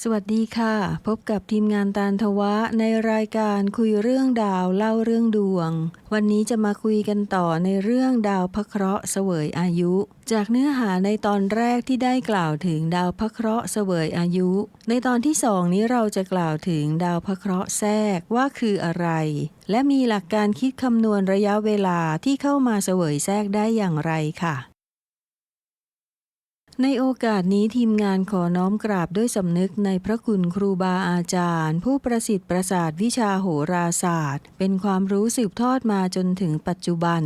สวัสดีค่ะ พบกับทีมงานตาลทวะในรายการคุยเรื่องดาวเล่าเรื่องดวง วันนี้จะมาคุยกันต่อในเรื่องดาวพระเคราะห์เสวยอายุ จากเนื้อหาในตอนแรกที่ได้กล่าวถึงดาวพระเคราะห์เสวยอายุ ในตอนที่สองนี้เราจะกล่าวถึงดาวพระเคราะห์แทรกว่าคืออะไร และมีหลักการคิดคำนวณระยะเวลาที่เข้ามาเสวยแทรกได้อย่างไรค่ะ ในโอกาสนี้ทีมงานขอน้อมกราบด้วยสำนึกในพระคุณครูบาอาจารย์ ผู้ประสิทธิ์ประสาทวิชาโหราศาสตร์ เป็นความรู้สืบทอดมาจนถึงปัจจุบัน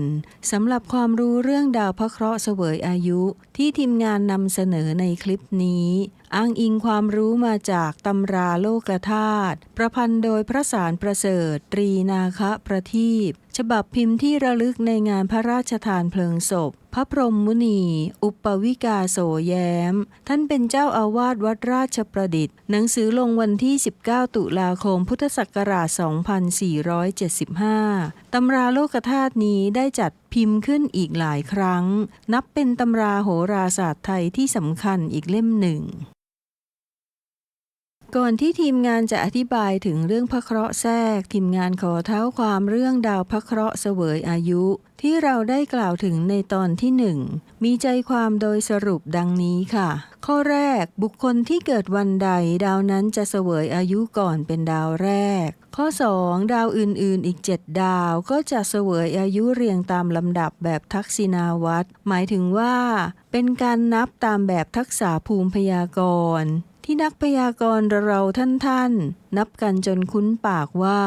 สำหรับความรู้เรื่องดาวพระเคราะห์เสวยอายุ ที่ทีมงานนำเสนอในคลิปนี้ อ้างอิงความรู้มาจากตำราโลกธาตุประพันธ์โดยพระสารประเสริฐ ตรีนาคะประทีป ฉบับพิมพ์ที่ระลึกในงานพระราชทานเพลิงศพ พระพรหมมุนี อุปวิกาโสแย้ม ท่านเป็นเจ้าอาวาสวัดราชประดิษฐ์ หนังสือลงวันที่ 19 ตุลาคม พุทธศักราช 2475 ตำราโลกธาตุนี้ได้จัดพิมพ์ขึ้นอีกหลายครั้ง นับเป็นตำราโหราศาสตร์ไทยที่สำคัญอีกเล่มหนึ่ง ก่อนที่ทีมงานจะอธิบายถึงเรื่องพระเคราะห์แทรก ทีมงานขอเท้าความเรื่องดาวพระเคราะห์เสวยอายุ ที่เราได้กล่าวถึงในตอนที่หนึ่งมีใจความโดยสรุปดังนี้ค่ะ ข้อแรกบุคคลที่เกิดวันใด ดาวนั้นจะเสวยอายุก่อนเป็นดาวแรก ข้อ 2 ดาวอื่นๆอีก 7 ดาวก็จะเสวยอายุเรียงตามลำดับแบบทักษิณาวัตรหมายถึงว่า เป็นการนับตามแบบทักษะภูมิพยากรณ์ ที่นักพยากรณ์เราท่านท่านๆ นับกันจนคุ้นปากว่า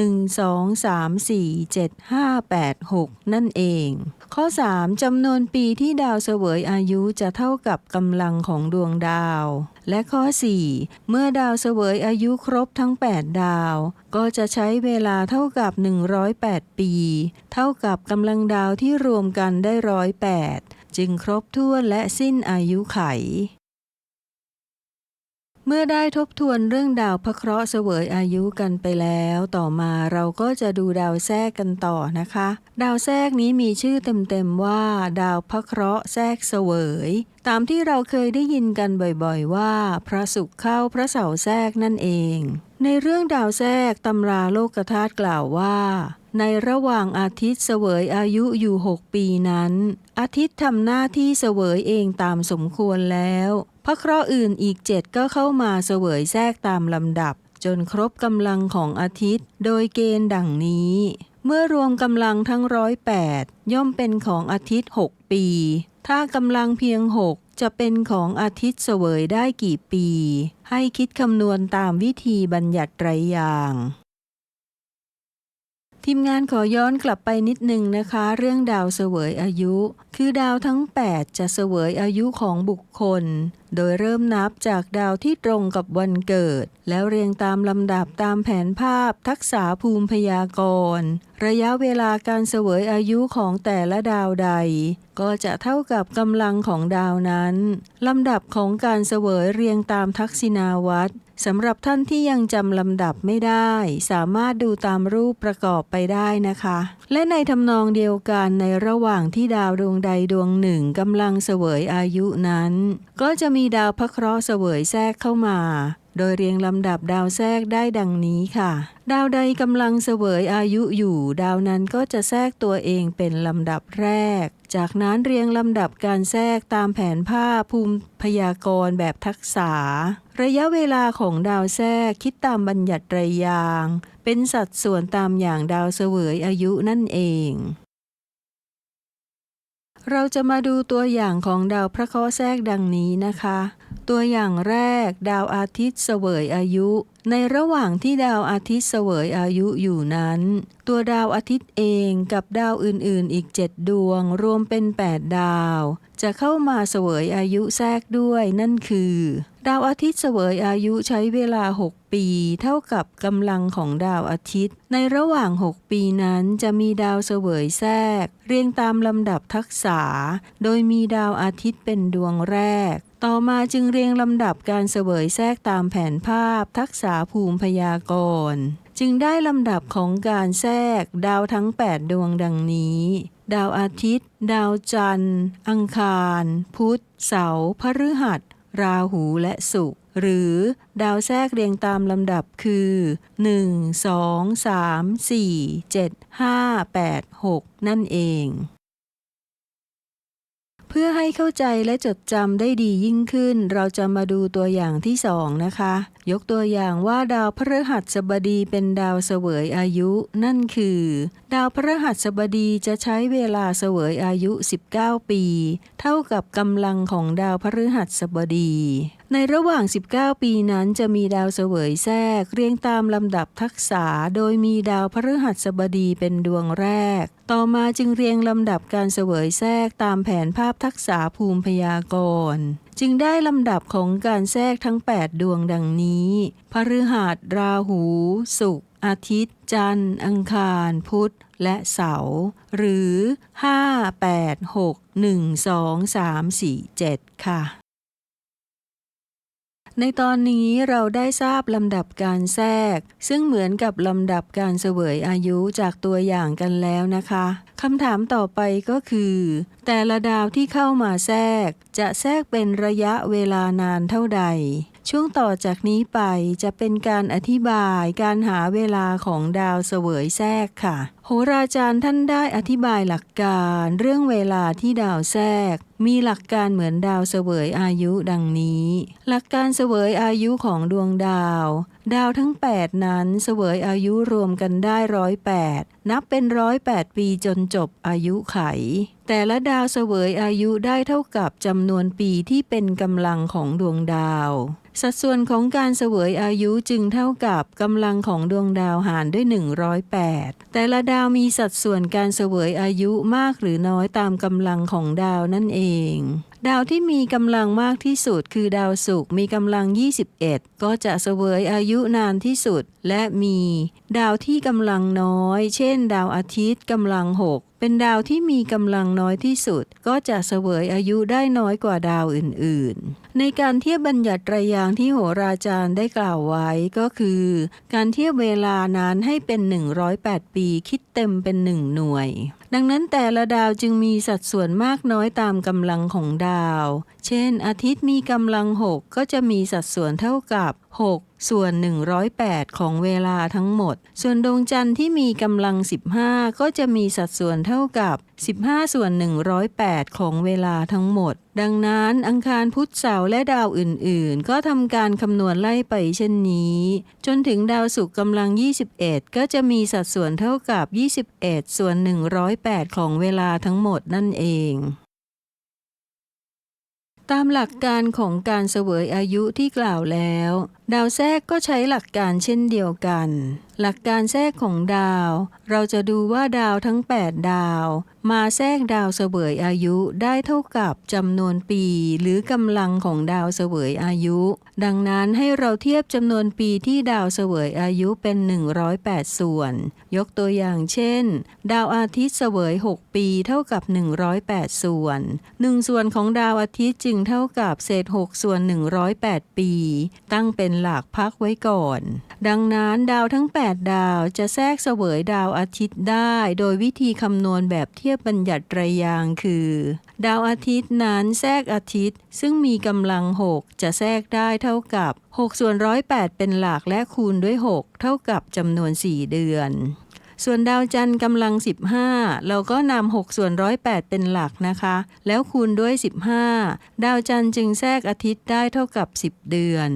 1 2 3 4 7 5 8 6 นั่นเอง ข้อ 3 จำนวนปีที่ดาวเสวยอายุจะเท่ากับกำลังของดวงดาว และข้อ 4 เมื่อดาวเสวยอายุครบทั้ง 8 ดาว ก็จะใช้เวลาเท่ากับ 108 ปี เท่ากับกำลังดาวที่รวมกันได้ร้อยแปดจึงครบถ้วนและสิ้นอายุไข เมื่อได้ทบทวนเรื่องดาวพระเคราะห์เสวยอายุกันไปแล้ว ต่อมาเราก็จะดูดาวแทรกกันต่อนะคะ ดาวแทรกนี้มีชื่อเต็มๆว่า ดาวพระเคราะห์แทรกเสวย ตามที่เราเคยได้ยินกันบ่อยๆว่า พระศุกร์เข้าพระเสาร์แทรกนั่นเอง ในเรื่องดาวแทรกตำราโลกธาตุกล่าวว่า ในระหว่างอาทิตย์เสวยอายุอยู่ 6 ปีนั้น อาทิตย์ทำหน้าที่เสวยเองตามสมควรแล้ว พระเคราะห์อื่นอีกเจ็ดก็เข้ามาเสวยแทรกตามลำดับ จนครบกำลังของอาทิตย์ โดยเกณฑ์ดังนี้ เมื่อรวมกำลังทั้งร้อยแปดย่อมเป็นของอาทิตย์6ปี ถ้ากำลังเพียง6จะเป็นของอาทิตย์เสวยได้กี่ปี ให้คิดคำนวณตามวิธีบัญญัติไตรอย่างทีมงานขอย้อนกลับไปนิดนึงนะคะ เรื่องดาวเสวยอายุ คือดาวทั้ง 8 จะเสวยอายุของบุคคล โดยเริ่มนับจากดาวที่ตรงกับวันเกิด แล้วเรียงตามลำดับตามแผนภาพทักษะภูมิพยากรณ์ ระยะเวลาการเสวยอายุของแต่ละดาวใด ก็จะเท่ากับกำลังของดาวนั้น ลำดับของการเสวยเรียงตามทักษิณาวัตรสำหรับท่านที่ยังจำลำดับไม่ได้ สามารถดูตามรูปประกอบไปได้นะคะ และในทำนองเดียวกันในระหว่างที่ดาวดวงใดดวงหนึ่งกำลังเสวยอายุนั้น ก็จะมีดาวพระเคราะห์เสวยแทรกเข้ามาโดยเรียงลำดับดาวแทรกได้ดังนี้ค่ะ ดาวใดกำลังเสวยอายุอยู่ ดาวนั้นก็จะแทรกตัวเองเป็นลำดับแรก จากนั้นเรียงลำดับการแทรกตามแผนภาพภูมิพยากรณ์แบบทักษะ ระยะเวลาของดาวแทรกคิดตามบัญญัติไรยาง เป็นสัดส่วนตามอย่างดาวเสวยอายุนั่นเอง เราจะมาดูตัวอย่างของดาวพระเคราะห์แทรกดังนี้นะคะ ตัวอย่างแรก ดาวอาทิตย์เสวยอายุ ในระหว่างที่ดาวอาทิตย์เสวยอายุอยู่นั้น ตัวดาวอาทิตย์เองกับดาวอื่นๆ อีก 7 ดวง รวมเป็น 8 ดาว จะเข้ามาเสวยอายุแทรกด้วยนั่นคือ ดาวอาทิตย์เสวยอายุใช้เวลา 6 ปี เท่ากับกำลังของดาวอาทิตย์ ในระหว่าง 6 ปีนั้นจะมีดาวเสวยแทรก เรียงตามลำดับทักษะโดยมีดาวอาทิตย์เป็นดวงแรก ต่อมาจึงเรียงลำดับการเสวยแทรกตามแผนภาพ ทักษะภูมิพยากรณ์จึงได้ลำดับของการแทรก ดาวทั้ง 8 ดวงดังนี้ ดาวอาทิตย์ ดาวจันทร์ อังคาร พุธ เสาร์พฤหัส ราหูและสุข หรือดาวแทรกเรียงตามลำดับคือ 1 2 3 4 7 5 8 6 นั่นเอง เพื่อให้เข้าใจและจดจำได้ดียิ่งขึ้น เราจะมาดูตัวอย่างที่สองนะคะยกตัวอย่างว่าดาวพฤหัสบดีเป็นดาวเสวยอายุ นั่นคือ ดาวพฤหัสบดีจะใช้เวลาเสวยอายุ 19 ปี เท่ากับกำลังของดาวพฤหัสบดี ในระหว่าง 19 ปีนั้นจะมีดาวเสวยแทรก เรียงตามลำดับทักษะโดยมีดาวพฤหัสบดีเป็นดวงแรก ต่อมาจึงเรียงลำดับการเสวยแทรกตามแผนภาพทักษะภูมิพยากรณ์ จึงได้ลำดับของการแทรกทั้ง 8 ดวงดังนี้ พฤหัสราหู ศุกร์อาทิตย์ จันทร์ อังคาร พุธ และเสาร์ หรือ 5 8 6 1 2 3 4 7 ค่ะ ในตอนนี้เราได้ทราบลำดับการแทรก ซึ่งเหมือนกับลำดับการเสวยอายุจากตัวอย่างกันแล้วนะคะคำถามต่อไปก็คือ แต่ละดาวที่เข้ามาแทรก จะแทรกเป็นระยะเวลานานเท่าใด ช่วงต่อจากนี้ไปจะเป็นการอธิบายการหาเวลาของดาวเสวยแทรกค่ะ หราจารย์ท่านได้อธิบายหลักการเรื่องเวลาที่ดาวแทรก มีหลักการเหมือนดาวเสวยอายุดังนี้ หลักการเสวยอายุของดวงดาว ดาวทั้ง 8 นั้นเสวยอายุรวมกันได้ร้อยแปดนับเป็นร้อยแปดปีจนจบอายุไข แต่ละดาวเสวยอายุได้เท่ากับจำนวนปีที่เป็นกำลังของดวงดาว สัดส่วนของการเสวยอายุจึงเท่ากับกำลังของดวงดาวหารด้วย 108 แต่ละดาวาวมีสัดส่วนการเสวยอายุมากหรือน้อยตามกำลังของดาวนั่นเอง ดาวที่มีกำลังมากที่สุดคือดาวศุกร์มีกำลัง 21 ก็จะเสวยอายุนานที่สุด และมี ดาวที่กำลังน้อย เช่น ดาวอาทิตย์กำลัง 6 เป็นดาวที่มีกำลังน้อยที่สุด ก็จะเสวยอายุได้น้อยกว่าดาวอื่นๆ ในการเทียบบัญญัติไตรยางที่โหราจารย์ได้กล่าวไว้ก็คือ การเทียบเวลานานให้เป็น 108 ปีคิดเต็มเป็น 1 หน่วย ดังนั้นแต่ละดาวจึงมีสัดส่วนมากน้อยตามกำลังของดาวเช่น อาทิตย์มีกำลัง 6 ก็จะมีสัดส่วนเท่ากับ 6 ส่วน 108 ของเวลาทั้งหมด ส่วนดวงจันทร์ที่มีกำลัง 15 ก็จะมีสัดส่วนเท่ากับ 15 ส่วน 108 ของเวลาทั้งหมด ดังนั้นอังคารพุธเสาร์และดาวอื่นๆ ก็ทำการคำนวณไล่ไปเช่นนี้ จนถึงดาวศุกร์กำลัง 21 ก็จะมีสัดส่วนเท่ากับ 21 ส่วน 108 ของเวลาทั้งหมดนั่นเอง ตามหลักการของการเสวยอายุที่กล่าวแล้ว ดาวแทรกก็ใช้หลักการเช่นเดียวกัน หลักการแทรกของดาว เราจะดูว่าดาวทั้ง 8 ดาว มาแทรกดาวเสวยอายุได้เท่ากับจำนวนปี หรือกำลังของดาวเสวยอายุ ดังนั้นให้เราเทียบจำนวนปีที่ดาวเสวยอายุเป็น 108 ส่วน ยกตัวอย่างเช่น ดาวอาทิตย์เสวย 6 ปีเท่ากับ 108 ส่วน 1 ส่วนของดาวอาทิตย์จึงเท่ากับเศษ 6 ส่วน 108 ปี ตั้งเป็นหลักพักไว้ก่อน ดังนั้นดาวทั้ง 8 ดาวจะแทรกเสวยดาวอาทิตย์ได้ โดยวิธีคำนวณแบบเทียบบัญญัติไตรยางค์คือ ดาวอาทิตย์นั้นแทรกอาทิตย์ ซึ่งมีกำลัง 6 จะแทรกได้เท่ากับ 6 ส่วน 108 เป็นหลักและคูณด้วย 6 เท่ากับจำนวน 4 เดือน ส่วนดาวจันทร์กำลัง 15 เราก็นำ6ส่วน108เป็นหลักนะคะ แล้วคูณด้วย 15 ดาวจันทร์จึงแทรกอาทิตย์ได้เท่ากับ 10 เดือน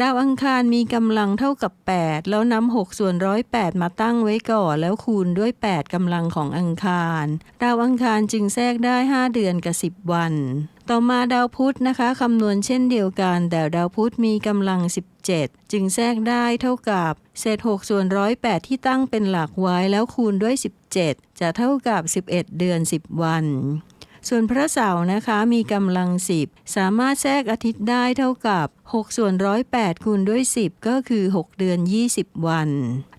ดาวอังคารมีกำลังเท่ากับ 8 แล้วนำ6ส่วน108มาตั้งไว้ก่อนแล้วคูณด้วย 8กำลังของอังคาร ดาวอังคารจึงแทรกได้ 5 เดือนกับ 10 วัน ต่อมาดาวพุธนะคะคำนวณเช่นเดียวกัน แต่ดาวพุธมีกำลัง 17 จึงแทรกได้เท่ากับเศษ6ส่วน108ที่ตั้งเป็นหลักไว้แล้วคูณด้วย 17 จะเท่ากับ 11 เดือน 10 วันส่วนพระเสาร์นะคะมีกำลัง 10 สามารถแทรกอาทิตย์ได้เท่ากับ 6 ส่วน108คูณด้วย 10 ก็คือ 6 เดือน 20 วัน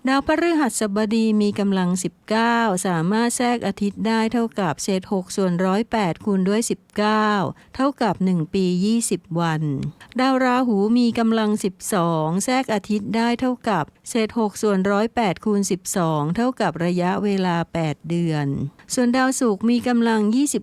ดาวพฤหัสบดีมีกำลัง 19 สามารถแทรกอาทิตย์ได้เท่ากับเศษ 6 ส่วน 108 คูณด้วย 19 เท่ากับ 1 ปี 20 วัน ดาวราหูมีกำลัง 12 แทรกอาทิตย์ได้เท่ากับเศษ 6 ส่วน 108 คูณ 12 เท่ากับระยะเวลา 8 เดือน ส่วนดาวศุกร์มีกำลัง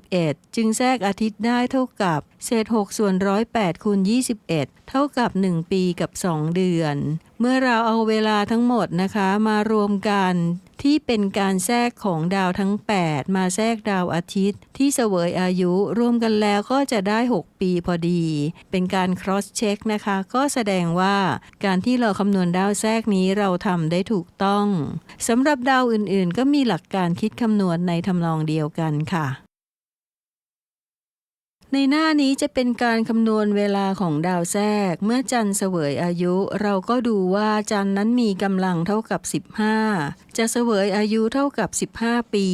21 จึงแทรกอาทิตย์ได้เท่ากับเศษ 6 ส่วน 108 คูณ 21 เท่ากับ 1 ปีกับ 2 เดือน เมื่อเราเอาเวลาทั้งหมดนะคะมารวมกันที่เป็นการแทรกของดาวทั้ง 8 มาแทรกดาวอาทิตย์ ที่เสวยอายุรวมกันแล้วก็จะได้ 6 ปีพอดี เป็นการ cross check นะคะ ก็แสดงว่าการที่เราคำนวณดาวแทรกนี้เราทำได้ถูกต้องสำหรับดาวอื่นๆ ก็มีหลักการคิดคำนวณในทำนองเดียวกันค่ะ ในหน้านี้จะเป็นการคำนวณเวลาของดาวแทรก เมื่อจันทร์เสวยอายุ เราก็ดูว่าจันทร์นั้นมีกำลังเท่ากับ 15 จะเสวยอายุเท่ากับ 15 ปี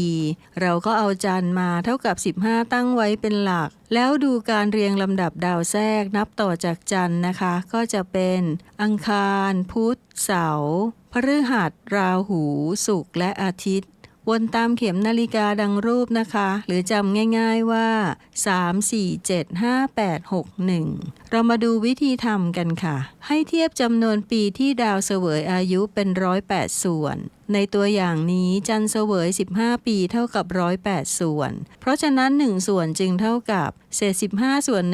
เราก็เอาจันทร์มาเท่ากับ 15 ตั้งไว้เป็นหลัก แล้วดูการเรียงลำดับดาวแทรกนับต่อจากจันทร์นะคะ ก็จะเป็นอังคาร พุธ เสาร์พฤหัส ราหู ศุกร์และอาทิตย์ วนตามเข็มนาฬิกาดังรูปนะคะ หรือจำง่ายๆว่า 3 4 7 5 8 6 1 เรามาดูวิธีทำกันค่ะ ให้เทียบจำนวนปีที่ดาวเสวยอายุเป็นร้อยแปดส่วนในตัวอย่างนี้จันเสวย 15 ปีเท่ากับร้อยแปดส่วน เพราะฉะนั้น 1 ส่วนจึงเท่ากับ เศษ 15 ส่วน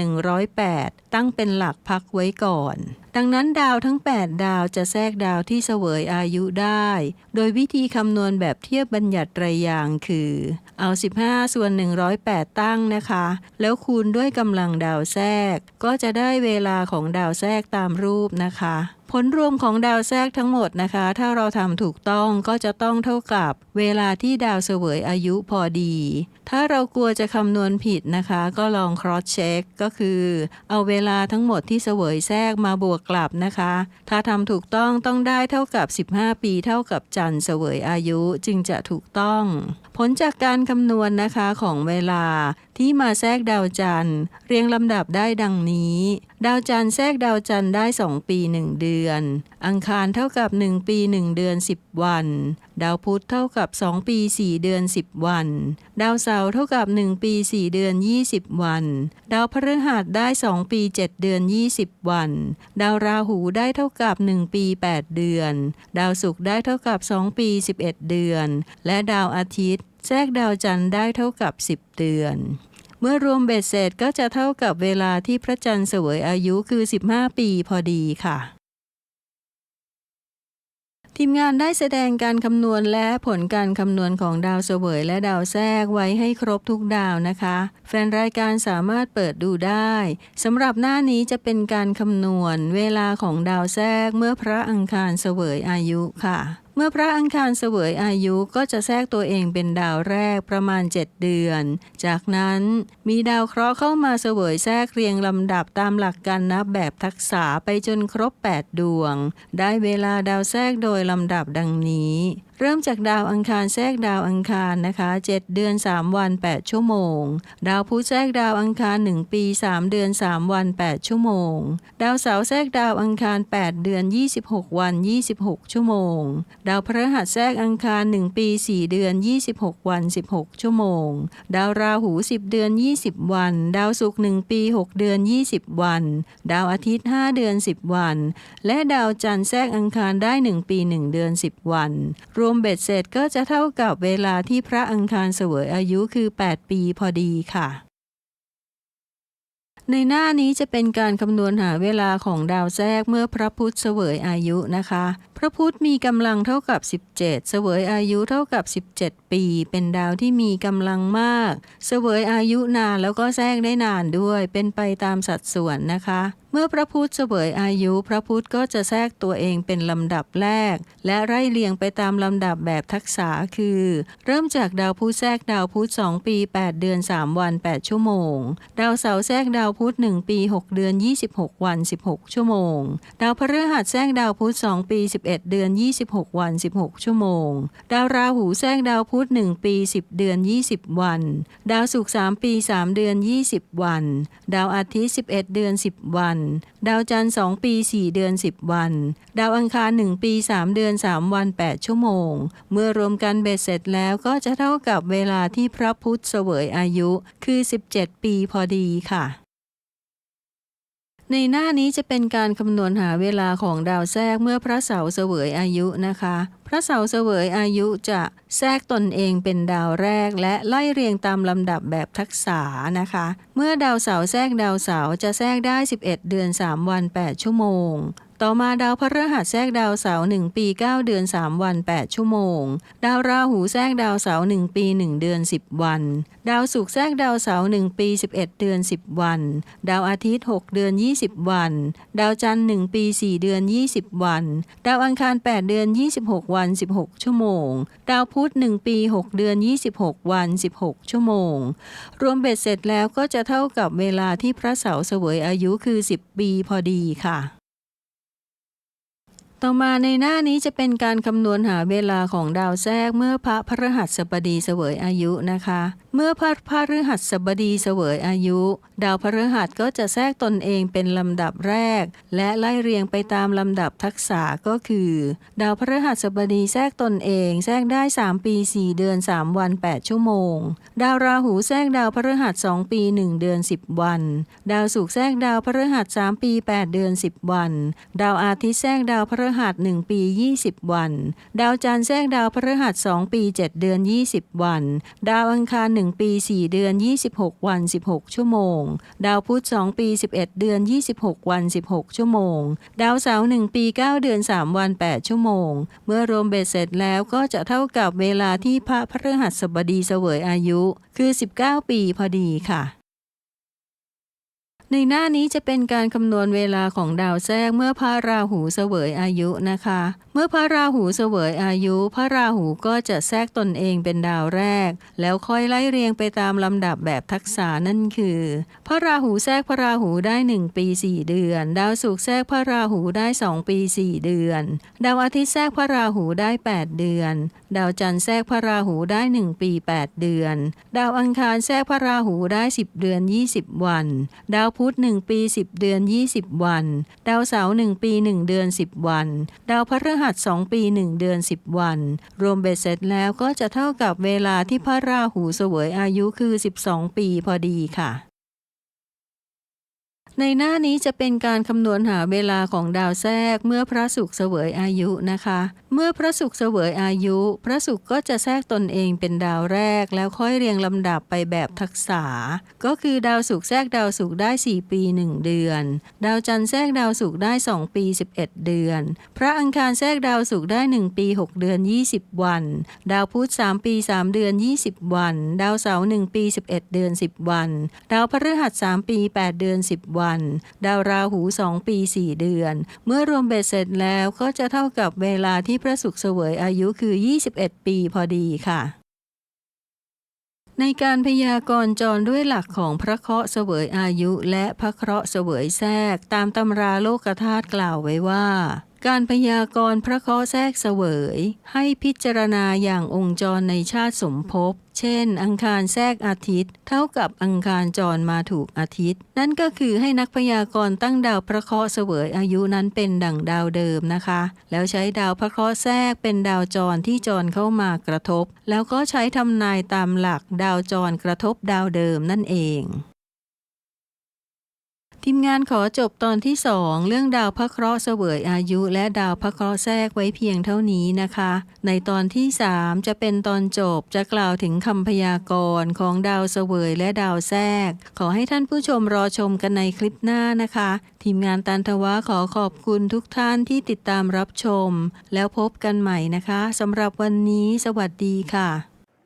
108 ตั้งเป็นหลักพักไว้ก่อน ดังนั้นดาวทั้ง 8 ดาวจะแทรกดาวที่เสวยอายุได้ โดยวิธีคำนวณแบบเทียบบัญญัติไตรยางคือ เอา 15 ส่วน 108 ตั้งนะคะ แล้วคูณด้วยกำลังดาวแทรก ก็จะได้เวลาของดาวแทรกตามรูปนะคะ ผลรวมของดาวแทรกทั้งหมดนะคะ ถ้าเราทำถูกต้องก็จะต้องเท่ากับเวลาที่ดาวเสวยอายุพอดี ถ้าเรากลัวจะคำนวณผิดนะคะ ก็ลอง cross check ก็คือ เอาเวลาทั้งหมดที่เสวยแทรกมาบวกกลับนะคะ ถ้าทำถูกต้องต้องได้เท่ากับ 15 ปีเท่ากับจันทร์เสวยอายุจึงจะถูกต้อง ผลจากการคำนวณนะคะของเวลา ที่มาแทรกดาวจันทร์ เรียงลำดับได้ดังนี้ ดาวจันทร์แทรกดาวจันทร์ได้ 2 ปี 1 เดือน อังคารเท่ากับ 1 ปี 1 เดือน 10 วัน ดาวพุธเท่ากับ 2 ปี 4 เดือน 10 วัน ดาวเสาร์เท่ากับ 1 ปี 4 เดือน 20 วัน ดาวพฤหัสได้ 2 ปี 7 เดือน 20 วัน ดาวราหูได้เท่ากับ 1 ปี 8 เดือน ดาวศุกร์ได้เท่ากับ 2 ปี 11 เดือน และดาวอาทิตย์แทรกดาวจันทร์ได้เท่ากับ 10 เดือน เมื่อรวมเบ็ดเสร็จก็จะเท่ากับเวลาที่พระจันทร์เสวยอายุคือ 15 ปีพอดีค่ะ ทีมงานได้แสดงการคำนวณและผลการคำนวณของดาวเสวยและดาวแทรกไว้ให้ครบทุกดาวนะคะ แฟนรายการสามารถเปิดดูได้สำหรับหน้านี้จะเป็นการคำนวณเวลาของดาวแทรกเมื่อพระอังคารเสวยอายุค่ะ มื่อพระอังคารเสวยอายุก็จะแทรกตัวเองเป็นดาวแรกประมาณ 7 เดือน จากนั้นมีดาวเคราะห์เข้ามาเสวยแทรกเรียงลำดับตามหลักการนับแบบทักษะไปจนครบ 8 ดวง ได้เวลาดาวแทรกโดยลำดับดังนี้ เริ่มจากดาวอังคารแทรกดาวอังคารนะคะ 7 เดือน 3 วัน 8 ชั่วโมง ดาวพุธแทรกดาวอังคาร 1 ปี 3 เดือน 3 วัน 8 ชั่วโมง ดาวเสาร์แทรกดาวอังคาร 8 เดือน 26 วัน 26 ชั่วโมง ดาวพฤหัสแทรกอังคาร 1 ปี 4 เดือน 26 วัน 16 ชั่วโมง ดาวราหู 10 เดือน 20 วัน ดาวศุกร์1ปี 6 เดือน 20 วัน ดาวอาทิตย์ 5 เดือน 10 วัน และดาวจันทร์แทรกอังคารได้ 1 ปี 1 เดือน 10 วัน รวมมเบ็ดเสร็จก็จะเท่ากับเวลาที่พระอังคารเสวยอายุคือ 8 ปีพอดีค่ะ ในหน้านี้จะเป็นการคำนวณหาเวลาของดาวแทรกเมื่อพระพุธเสวยอายุนะคะ พระพุธมีกำลังเท่ากับ 17 เสวยอายุเท่ากับ 17 ปี เป็นดาวที่มีกำลังมาก เสวยอายุนานแล้วก็แทรกได้นานด้วย เป็นไปตามสัดส่วนนะคะ เมื่อพระพุธเสวยอายุ พระพุธก็จะแทรกตัวเองเป็นลำดับแรก และไล่เรียงไปตามลำดับแบบทักษะคือ เริ่มจากดาวพุธแทรกดาวพุธ2ปี 8 เดือน 3 วัน 8 ชั่วโมง ดาวเสาร์แทรกดาวพุธ1ปี 6 เดือน 26 วัน 16 ชั่วโมง ดาวพฤหัสแทรกดาวพุธ2ปี 11 เดือน 26 วัน 16 ชั่วโมง ดาวราหูแทรกดาวพุธ1ปี 10 เดือน 20 วัน ดาวศุกร์3ปี 3 เดือน 20 วัน ดาวอาทิตย์ 11 เดือน 10 วันดาวจันทร์2ปี 4 เดือน 10 วัน ดาวอังคาร1ปี 3 เดือน 3 วัน 8 ชั่วโมง เมื่อรวมกันเบ็ดเสร็จแล้วก็จะเท่ากับเวลาที่พระพุทธเสวยอายุ คือ 17 ปีพอดีค่ะ ในหน้านี้จะเป็นการคำนวณหาเวลาของดาวแทรกเมื่อพระเสาร์เสวยอายุนะคะ พระเสาร์เสวยอายุจะแทรกตนเองเป็นดาวแรก และไล่เรียงตามลำดับแบบทักษะนะคะ เมื่อดาวเสาร์แทรกดาวเสาร์จะแทรกได้ 11 เดือน 3 วัน 8 ชั่วโมง ต่อมาดาวพฤหัสแทรกดาวเสาร์1ปี 9 เดือน 3 วัน 8 ชั่วโมง ดาวราหูแทรกดาวเสาร์1ปี 1 เดือน 10 วัน ดาวศุกร์แทรกดาวเสาร์1ปี 11 เดือน 10 วัน ดาวอาทิตย์ 6 เดือน 20 วัน ดาวจันทร์1ปี 4 เดือน 20 วัน ดาวอังคาร 8 เดือน 26 วัน 16 ชั่วโมง ดาวพุธ1ปี 6 เดือน 26 วัน 16 ชั่วโมง รวมเบ็ดเสร็จแล้วก็จะเท่ากับเวลาที่พระเสาร์เสวยอายุคือ 10 ปีพอดีค่ะ ต่อมาในหน้านี้จะเป็นการคำนวณหาเวลาของดาวแทรกเมื่อพระพระหัสบดีเสวยอายุนะคะเมื่อพระพฤหัสบดีเสวยอายุ ดาวพฤหัสก็จะแทรกตนเองเป็นลำดับแรก และไล่เรียงไปตามลำดับทักษะก็คือ ดาวพฤหัสบดีแทรกตนเองแทรกได้ 3 ปี 4 เดือน 3 วัน 8 ชั่วโมง ดาวราหูแทรกดาวพฤหัส 2 ปี 1 เดือน 10 วัน ดาวศุกร์แทรกดาวพฤหัส 3 ปี 8 เดือน 10 วัน ดาวอาทิตย์แทรกดาวพฤหัส 1 ปี 20 วัน ดาวจันทร์แทรกดาวพฤหัส 2 ปี 7 เดือน 20 วัน ดาวอังคาร1ปี 4 เดือน 26 วัน 16 ชั่วโมง ดาวพุธ2ปี 11 เดือน 26 วัน 16 ชั่วโมง ดาวเสาร์1ปี 9 เดือน 3 วัน 8 ชั่วโมง เมื่อรวมเบ็ดเสร็จแล้วก็จะเท่ากับเวลาที่พระพฤหัสบดีเสวยอายุ คือ 19 ปีพอดีค่ะ ในหน้านี้จะเป็นการคำนวณเวลาของดาวแทรกเมื่อพระราหูเสวยอายุนะคะ เมื่อพระราหูเสวยอายุ พระราหูก็จะแทรกตนเองเป็นดาวแรก แล้วค่อยไล่เรียงไปตามลำดับแบบทักษะนั่นคือ พระราหูแทรกพระราหูได้ 1 ปี 4 เดือน ดาวศุกร์แทรกพระราหูได้ 2 ปี 4 เดือน ดาวอาทิตย์แทรกพระราหูได้ 8 เดือน ดาวจันทร์แทรกพระราหูได้ 1 ปี 8 เดือน ดาวอังคารแทรกพระราหูได้ 10 เดือน 20 วัน ดาวพุธ1ปี 10 เดือน 20 วัน ดาวเสาร์1ปี 1 เดือน 10 วัน ดาวพฤหัส2ปี 1 เดือน 10 วัน รวมเบ็ดเสร็จแล้วก็จะเท่ากับเวลาที่พระราหูเสวยอายุคือ 12 ปีพอดีค่ะ ในหน้านี้จะเป็นการคำนวณหาเวลาของดาวแทรกเมื่อพระศุกร์เสวยอายุนะคะ เมื่อพระศุกร์เสวยอายุ พระศุกร์ก็จะแทรกตนเองเป็นดาวแรก แล้วค่อยเรียงลำดับไปแบบทักษะก็คือดาวศุกร์แทรกดาวศุกร์ได้ 4 ปี 1 เดือน ดาวจันทร์แทรกดาวศุกร์ได้ 2 ปี 11 เดือน พระอังคารแทรกดาวศุกร์ได้ 1 ปี 6 เดือน 20 วัน ดาวพุธ3ปี 3 เดือน 20 วัน ดาวเสาร์1ปี 11 เดือน 10 วัน ดาวพฤหัส3ปี 8 เดือน 10 วันดาวราหู2ปี4เดือน เมื่อรวมเบ็ดเสร็จแล้วก็จะเท่ากับเวลาที่พระสุขเสวยอายุคือ 21 ปีพอดีค่ะในการพยากรณ์จรด้วยหลักของพระเคราะห์เสวยอายุและพระเคราะห์เสวยแทรก ตามตำราโลกธาตุกล่าวไว้ว่า การพยากรณ์พระเคราะห์แทรกเสวย ให้พิจารณาอย่างองค์จรในชาติสมภพ เช่น อังคารแทรกอาทิตย์ เท่ากับอังคารจรมาถูกอาทิตย์ นั่นก็คือให้นักพยากรณ์ตั้งดาวพระเคราะห์เสวยอายุนั้นเป็นดั่งดาวเดิมนะคะ แล้วใช้ดาวพระเคราะห์แทรกเป็นดาวจรที่จรเข้ามากระทบ แล้วก็ใช้ทำนายตามหลักดาวจรกระทบดาวเดิมนั่นเอง ทีมงานขอจบตอนที่2เรื่องดาวพระเคราะห์เสวยอายุและดาวพระเคราะห์แทรกไว้เพียงเท่านี้นะคะ ในตอนที่3จะเป็นตอนจบจะกล่าวถึงคำพยากรณ์ของดาวเสวยและดาวแทรก ขอให้ท่านผู้ชมรอชมกันในคลิปหน้านะคะ ทีมงานตันทวะขอขอบคุณทุกท่านที่ติดตามรับชม แล้วพบกันใหม่นะคะสำหรับวันนี้ สวัสดีค่ะ